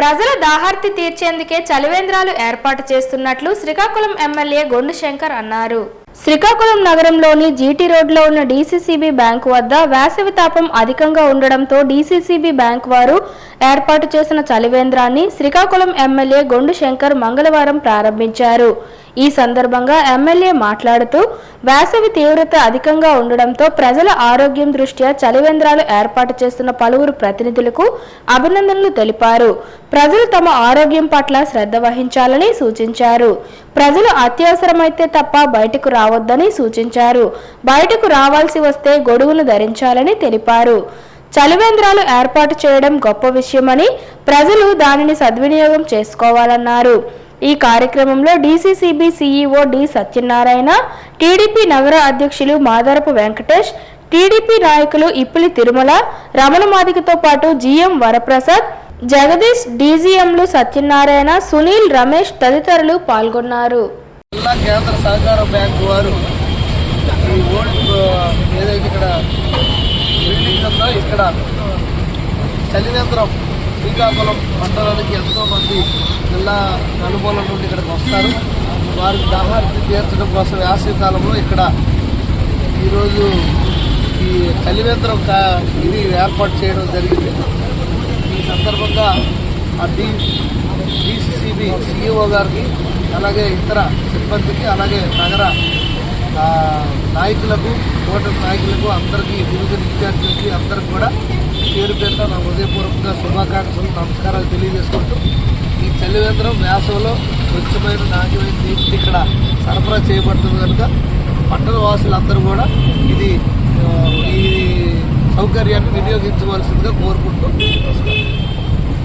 ప్రజల దాహార్తి తీర్చేందుకే చలివేంద్రాలు ఏర్పాటు చేస్తున్నట్లు శ్రీకాకుళం ఎమ్మెల్యే గొండు శంకర్ అన్నారు. శ్రీకాకుళం నగరంలోని జీటీ రోడ్లో ఉన్న డీసీసీబీ బ్యాంకు వద్ద వేసవి తాపం అధికంగా ఉండడంతో డీసీసీబీ బ్యాంక్ వారు ఏర్పాటు చేసిన చలివేంద్రాన్ని శ్రీకాకుళం ఎమ్మెల్యే గొండు శంకర్ మంగళవారం ప్రారంభించారు. ఈ సందర్భంగా ఎమ్మెల్యే మాట్లాడుతూ వేసవి తీవ్రత అధికంగా ఉండడంతో ప్రజల ఆరోగ్యం దృష్ట్యా చలివేంద్రాలు ఏర్పాటు చేస్తున్న పలువురు ప్రతినిధులకు అభినందనలు తెలిపారు. ప్రజలు తమ ఆరోగ్యం పట్ల శ్రద్ధ వహించాలని సూచించారు. ప్రజలు అత్యవసరమైతే తప్ప బయటకు రావద్దని సూచించారు. బయటకు రావాల్సి వస్తే గొడుగును ధరించాలని తెలిపారు. చలివేంద్రాలు ఏర్పాటు చేయడం గొప్ప విషయమని ప్రజలు దానిని సద్వినియోగం చేసుకోవాలన్నారు. ఈ కార్యక్రమంలో DCCB CEO D Satyanarayana TDP నగర అధ్యక్షులు మాదరపు వెంకటేష్ టీడీపీ నాయకులు ఇప్పిలి తిరుమల రమణమాదికతో పాటు జిఎం వరప్రసాద్ జగదీష్ డీజీఎంలు సత్యనారాయణ సునీల్ రమేష్ తదితరులు పాల్గొన్నారు. జిల్లా కేంద్ర సహకార బ్యాంకు వారు ఈ ఓల్డ్ ఏదైతే ఇక్కడ బిల్డింగ్ ఉందో ఇక్కడ చలివేంద్రం శ్రీకాకుళం మండలానికి ఎంతోమంది జిల్లా నలుమూల నుండి ఇక్కడికి వస్తారు. వారికి దాహార్తి తీర్చడం కోసం వేసవికాలంలో ఇక్కడ ఈరోజు ఈ చలివేంద్రం కా ఇది ఏర్పాటు చేయడం జరిగింది. ఈ సందర్భంగా ఆ డి డిసిసిబి సిఇఓ గారికి అలాగే ఇతర సిబ్బందికి అలాగే నగర నాయకులకు ఓటర్ నాయకులకు అందరికీ డివిజన్ ఇన్ఛార్జీలకి అందరికి కూడా పేరు పేరున నా హృదయపూర్వకంగా శుభాకాంక్షలు నమస్కారాలు తెలియజేసుకుంటూ ఈ చలివేంద్రం వేసవిలో స్వచ్ఛమైన నాణ్యమైన నీటిని ఇక్కడ సరఫరా చేయబడుతుంది కనుక పట్టణ వాసులందరూ కూడా ఇది ఈ సౌకర్యాన్ని వినియోగించవలసిందిగా కోరుకుంటూ